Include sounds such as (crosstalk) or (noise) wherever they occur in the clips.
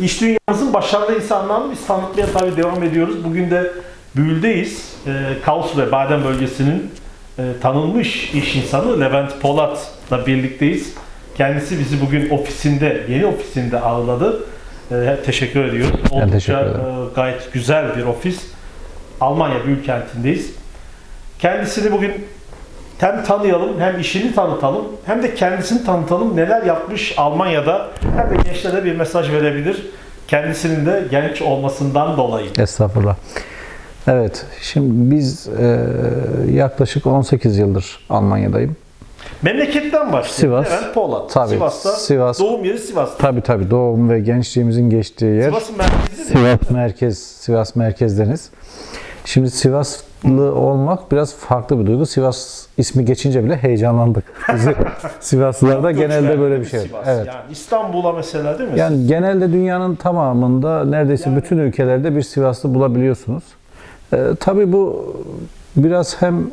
İş dünyamızın başarılı insanlarını biz tanıtmaya tabii devam ediyoruz. Bugün de Büyül'deyiz. E, Kaos ve Badem bölgesinin e, tanınmış iş insanı Levent Polat'la birlikteyiz. Kendisi bizi bugün ofisinde, yeni ofisinde ağırladı. E, teşekkür ediyoruz. Oldukça teşekkür ederim. e, gayet güzel bir ofis. Almanya Büyük kentindeyiz. Kendisini bugün hem tanıyalım, hem işini tanıtalım, hem de kendisini tanıtalım. Neler yapmış Almanya'da, hem de gençlere bir mesaj verebilir. Kendisinin de genç olmasından dolayı. Estağfurullah. Evet, şimdi biz e, yaklaşık 18 yıldır Almanya'dayım. Memleketten başlıyor. Sivas. Levent Polat. Tabii, Sivas'ta. Sivas. Doğum yeri Sivas'ta. Tabii tabii doğum ve gençliğimizin geçtiği yer. Sivas'ın merkezi değil mi? Sivas merkez, Sivas merkezdeniz. Şimdi Sivaslı olmak biraz farklı bir duygu. Sivas ismi geçince bile heyecanlandık. Bizi (laughs) Sivaslılarda genelde böyle bir şey. Sivas. Evet. Yani İstanbul'a mesela değil mi? Yani genelde dünyanın tamamında neredeyse bütün ülkelerde bir Sivaslı bulabiliyorsunuz. Ee, tabii bu biraz hem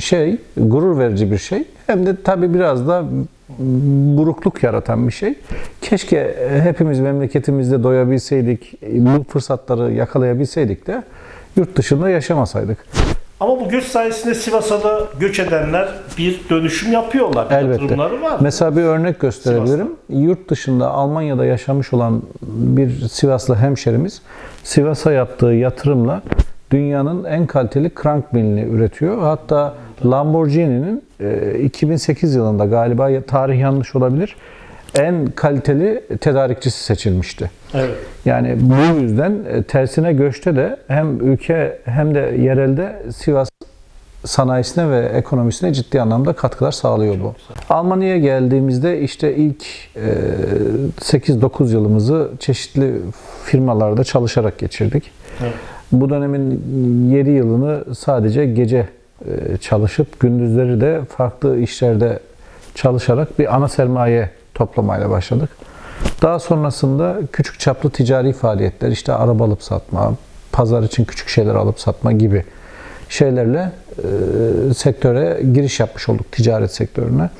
şey gurur verici bir şey hem de tabii biraz da burukluk yaratan bir şey. Keşke hepimiz memleketimizde doyabilseydik, bu fırsatları yakalayabilseydik de yurt dışında yaşamasaydık. Ama bu göç sayesinde Sivas'a da göç edenler bir dönüşüm yapıyorlar. Bir Elbette. Yatırımları var. Mesela bir örnek gösterebilirim. Yurt dışında Almanya'da yaşamış olan bir Sivaslı hemşerimiz Sivas'a yaptığı yatırımla dünyanın en kaliteli crank milini üretiyor. Hatta Lamborghini'nin e, 2008 yılında galiba tarih yanlış olabilir en kaliteli tedarikçisi seçilmişti. Evet. Yani bu yüzden e, tersine göçte de hem ülke hem de yerelde Sivas sanayisine ve ekonomisine ciddi anlamda katkılar sağlıyor bu. Almanya'ya geldiğimizde işte ilk e, 8-9 yılımızı çeşitli firmalarda çalışarak geçirdik. Evet. Bu dönemin 7 yılını sadece gece e, çalışıp gündüzleri de farklı işlerde çalışarak bir ana sermaye toplamayla başladık. Daha sonrasında küçük çaplı ticari faaliyetler, işte araba alıp satma, pazar için küçük şeyler alıp satma gibi şeylerle e, sektöre giriş yapmış olduk, ticaret sektörüne.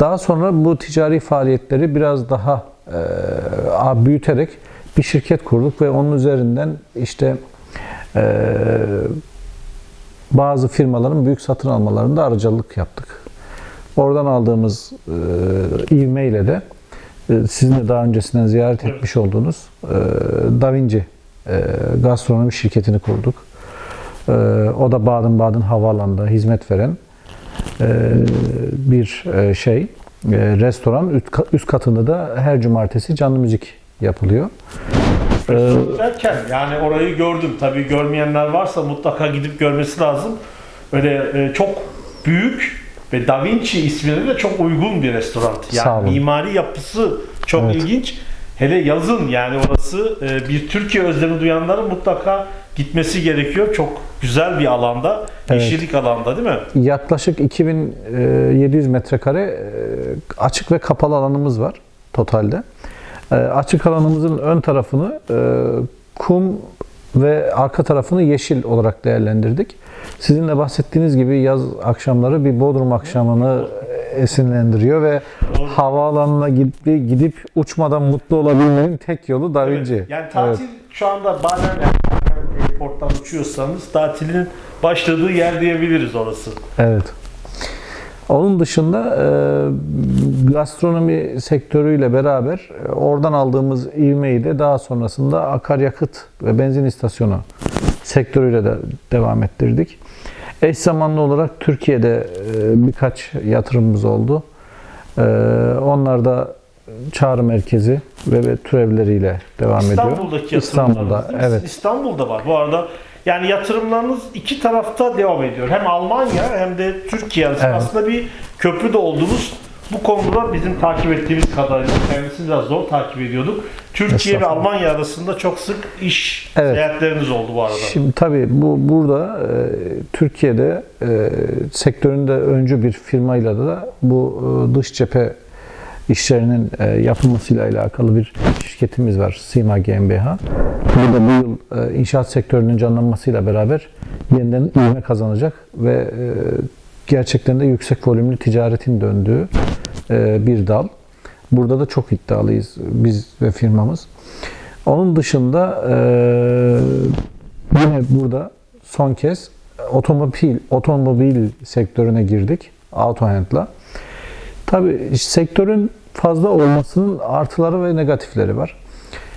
Daha sonra bu ticari faaliyetleri biraz daha e, büyüterek bir şirket kurduk ve onun üzerinden işte e, bazı firmaların büyük satın almalarında aracılık yaptık. Oradan aldığımız e, ivmeyle de e, sizin de daha öncesinden ziyaret etmiş olduğunuz e, Da Vinci e, gastronomi şirketini kurduk. E, o da Baden-Baden havaalanında hizmet veren e, bir e, şey, e, restoran. Üst, üst katında da her cumartesi canlı müzik yapılıyor. E, Derken yani orayı gördüm. Tabii görmeyenler varsa mutlaka gidip görmesi lazım. Öyle e, çok büyük ve Da Vinci ismine de çok uygun bir restoran. Yani mimari yapısı çok Evet. ilginç. Hele yazın yani orası e, bir Türkiye özlemi duyanların mutlaka gitmesi gerekiyor. Çok güzel bir alanda, Evet. yeşillik alanda değil mi? Yaklaşık 2700 metrekare e, açık ve kapalı alanımız var totalde. E, Açık alanımızın ön tarafını kum ve arka tarafını yeşil olarak değerlendirdik. Sizin de bahsettiğiniz gibi yaz akşamları bir Bodrum akşamını esinlendiriyor ve Doğru. havaalanına gidip, gidip uçmadan mutlu olabilmenin tek yolu Da Vinci. Evet. Yani tatil şu anda bazen yani airporttan uçuyorsanız tatilin başladığı yer diyebiliriz orası. Evet. Onun dışında e, gastronomi sektörüyle beraber e, oradan aldığımız ivmeyi de daha sonrasında akaryakıt ve benzin istasyonu sektörüyle de devam ettirdik. Eş zamanlı olarak Türkiye'de e, birkaç yatırımımız oldu. E, onlar da çağrı merkezi ve, ve türevleriyle devam ediyor. İstanbul'daki İstanbul'da, yatırımlarınız değil mi? evet. İstanbul'da var. Bu arada yani yatırımlarınız iki tarafta devam ediyor. Hem Almanya hem de Türkiye arasında Evet. aslında bir köprüde oldunuz. Bu konuda bizim takip ettiğimiz kadarıyla kendisini biraz zor takip ediyorduk. Türkiye ve. Almanya arasında çok sık iş Evet. seyahatleriniz oldu bu arada. Şimdi tabii bu burada e, Türkiye'de e, sektöründe öncü bir firmayla da bu e, dış cephe işlerinin e, yapılmasıyla alakalı bir şirketimiz var. Sima GmbH. Burada bu yıl e, inşaat sektörünün canlanmasıyla beraber yeniden ivme kazanacak ve e, gerçekten de yüksek volümlü ticaretin döndüğü bir dal. Burada da çok iddialıyız biz ve firmamız. Onun dışında yine burada son kez otomobil otomobil sektörüne girdik Autohand'la. Tabii sektörün fazla olmasının artıları ve negatifleri var.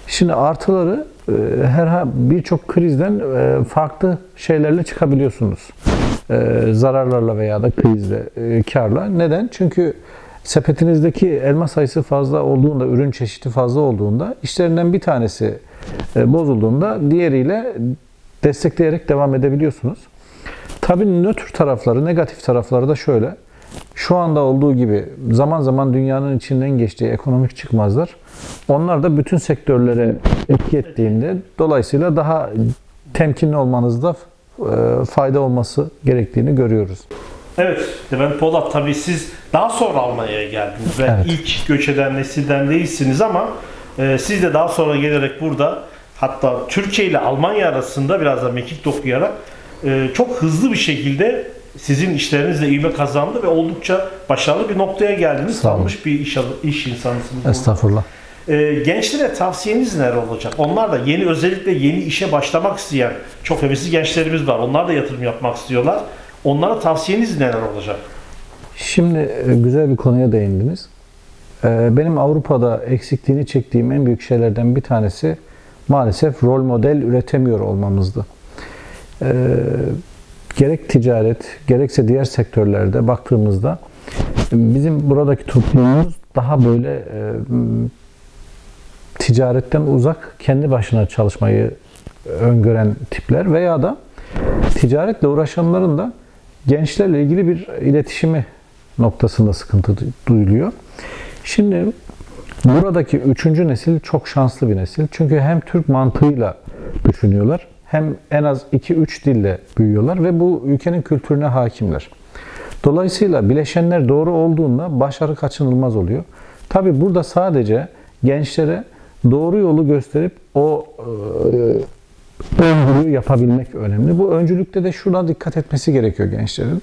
Şimdi artıları e, her birçok krizden e, farklı şeylerle çıkabiliyorsunuz. E, zararlarla veya da krizle, karla. Neden? Çünkü sepetinizdeki elma sayısı fazla olduğunda, ürün çeşidi fazla olduğunda, işlerinden bir tanesi bozulduğunda diğeriyle destekleyerek devam edebiliyorsunuz. Tabii nötr tarafları, negatif tarafları da şöyle. Şu anda olduğu gibi zaman zaman dünyanın içinden geçtiği ekonomik çıkmazlar onlar da bütün sektörlere etki ettiğinde dolayısıyla daha temkinli olmanızda e, fayda olması gerektiğini görüyoruz. Evet, Levent Polat tabii siz daha sonra Almanya'ya geldiniz ve Evet. ilk göç eden nesilden değilsiniz ama e, siz de daha sonra gelerek burada hatta Türkiye ile Almanya arasında biraz da mekik dokuyarak e, çok hızlı bir şekilde sizin işlerinizle ivme kazandı ve oldukça başarılı bir noktaya geldiniz. Tanınmış bir iş, iş insanısınız. Estağfurullah. E, gençlere tavsiyeniz neler olacak? Onlar da yeni özellikle yeni işe başlamak isteyen çok hevesli gençlerimiz var. Onlar da yatırım yapmak istiyorlar. Onlara tavsiyeniz neler olacak? Şimdi e, güzel bir konuya değindiniz. E, Benim Avrupa'da eksikliğini çektiğim en büyük şeylerden bir tanesi maalesef rol model üretemiyor olmamızdı. Gerek ticaret, gerekse diğer sektörlerde baktığımızda bizim buradaki toplumumuz daha böyle e, ticaretten uzak, kendi başına çalışmayı öngören tipler veya da ticaretle uğraşanların da gençlerle ilgili bir iletişimi noktasında sıkıntı du- duyuluyor. Şimdi buradaki üçüncü nesil çok şanslı bir nesil. Çünkü hem Türk mantığıyla düşünüyorlar hem en az 2-3 dille büyüyorlar ve bu ülkenin kültürüne hakimler. Dolayısıyla bileşenler doğru olduğunda başarı kaçınılmaz oluyor. Tabi burada sadece gençlere doğru yolu gösterip o e, öncülüğü yapabilmek önemli. Bu öncülükte de şuna dikkat etmesi gerekiyor gençlerin.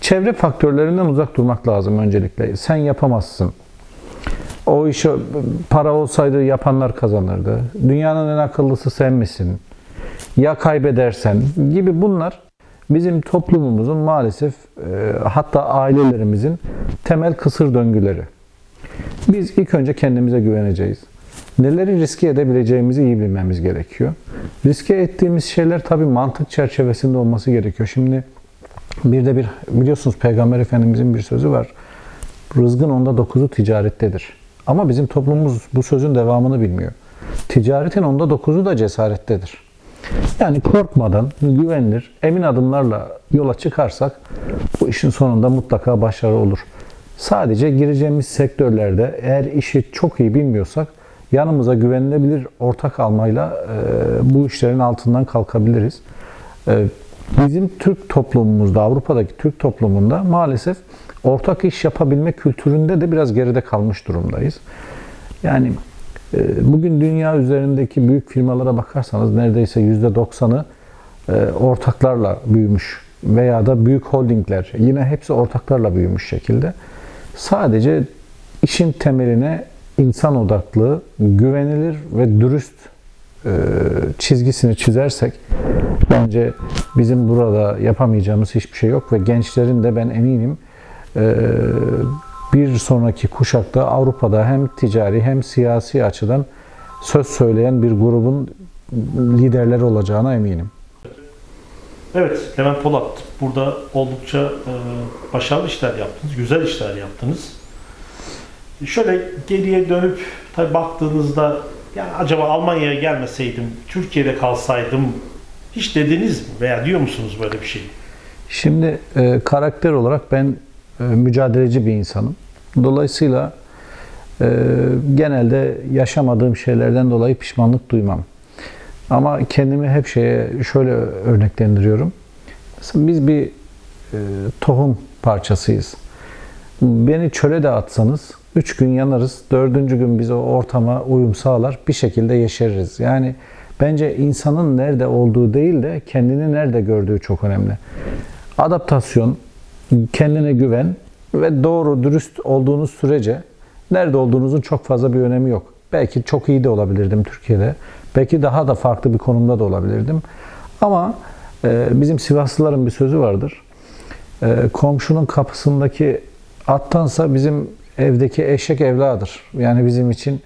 Çevre faktörlerinden uzak durmak lazım öncelikle. Sen yapamazsın. O işi para olsaydı yapanlar kazanırdı. Dünyanın en akıllısı sen misin? Ya kaybedersen gibi bunlar bizim toplumumuzun maalesef e, hatta ailelerimizin temel kısır döngüleri. Biz ilk önce kendimize güveneceğiz. Neleri riske edebileceğimizi iyi bilmemiz gerekiyor. Riske ettiğimiz şeyler tabii mantık çerçevesinde olması gerekiyor. Şimdi bir de bir biliyorsunuz Peygamber Efendimizin bir sözü var. Rızgın onda dokuzu ticarettedir. Ama bizim toplumumuz bu sözün devamını bilmiyor. Ticaretin onda dokuzu da cesarettedir. Yani korkmadan, güvenilir, emin adımlarla yola çıkarsak bu işin sonunda mutlaka başarı olur. Sadece gireceğimiz sektörlerde eğer işi çok iyi bilmiyorsak yanımıza güvenilebilir ortak almayla e, bu işlerin altından kalkabiliriz. E, bizim Türk toplumumuzda, Avrupa'daki Türk toplumunda maalesef ortak iş yapabilme kültüründe de biraz geride kalmış durumdayız. Yani bugün dünya üzerindeki büyük firmalara bakarsanız neredeyse %90'ı e, ortaklarla büyümüş veya da büyük holdingler yine hepsi ortaklarla büyümüş şekilde. Sadece işin temeline insan odaklı, güvenilir ve dürüst e, çizgisini çizersek bence bizim burada yapamayacağımız hiçbir şey yok ve gençlerin de ben eminim e, bir sonraki kuşakta Avrupa'da hem ticari hem siyasi açıdan söz söyleyen bir grubun liderleri olacağına eminim. Evet, Levent Polat. Burada oldukça e, başarılı işler yaptınız, güzel işler yaptınız. Şöyle geriye dönüp tabii baktığınızda yani acaba Almanya'ya gelmeseydim, Türkiye'de kalsaydım hiç dediniz mi veya diyor musunuz böyle bir şey? Şimdi e, karakter olarak ben e, mücadeleci bir insanım. Dolayısıyla e, genelde yaşamadığım şeylerden dolayı pişmanlık duymam. Ama kendimi hep şeye şöyle örneklendiriyorum. Mesela biz bir e, tohum parçasıyız. Beni çöle de atsanız üç gün yanarız, dördüncü gün biz o ortama uyum sağlar, bir şekilde yeşeririz. Yani bence insanın nerede olduğu değil de kendini nerede gördüğü çok önemli. Adaptasyon, kendine güven ve doğru dürüst olduğunuz sürece nerede olduğunuzun çok fazla bir önemi yok. Belki çok iyi de olabilirdim Türkiye'de. Belki daha da farklı bir konumda da olabilirdim. Ama e, bizim Sivaslıların bir sözü vardır. E, komşunun kapısındaki attansa bizim evdeki eşek evladır. Yani bizim için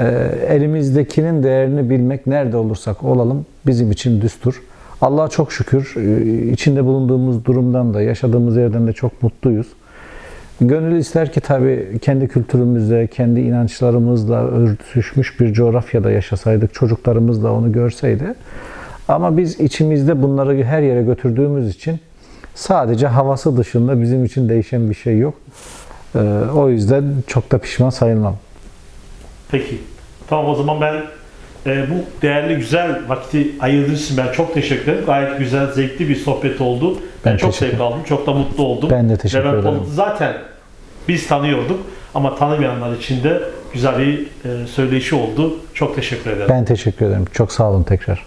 e, elimizdekinin değerini bilmek nerede olursak olalım bizim için düstur. Allah'a çok şükür e, içinde bulunduğumuz durumdan da yaşadığımız yerden de çok mutluyuz. Gönül ister ki tabii kendi kültürümüzle, kendi inançlarımızla örtüşmüş bir coğrafyada yaşasaydık, çocuklarımız da onu görseydi. Ama biz içimizde bunları her yere götürdüğümüz için sadece havası dışında bizim için değişen bir şey yok. Ee, o yüzden çok da pişman sayılmam. Peki. Tamam o zaman ben e, bu değerli güzel vakti ayırdığınız için ben çok teşekkür ederim. Gayet güzel, zevkli bir sohbet oldu. Ben, Ben çok zevk aldım. Çok da mutlu oldum. Ben de teşekkür Levent ederim. Polat'ı zaten biz tanıyorduk ama tanımayanlar için de güzel bir e, söyleşi oldu. Çok teşekkür ederim. Ben teşekkür ederim. Çok sağ olun tekrar.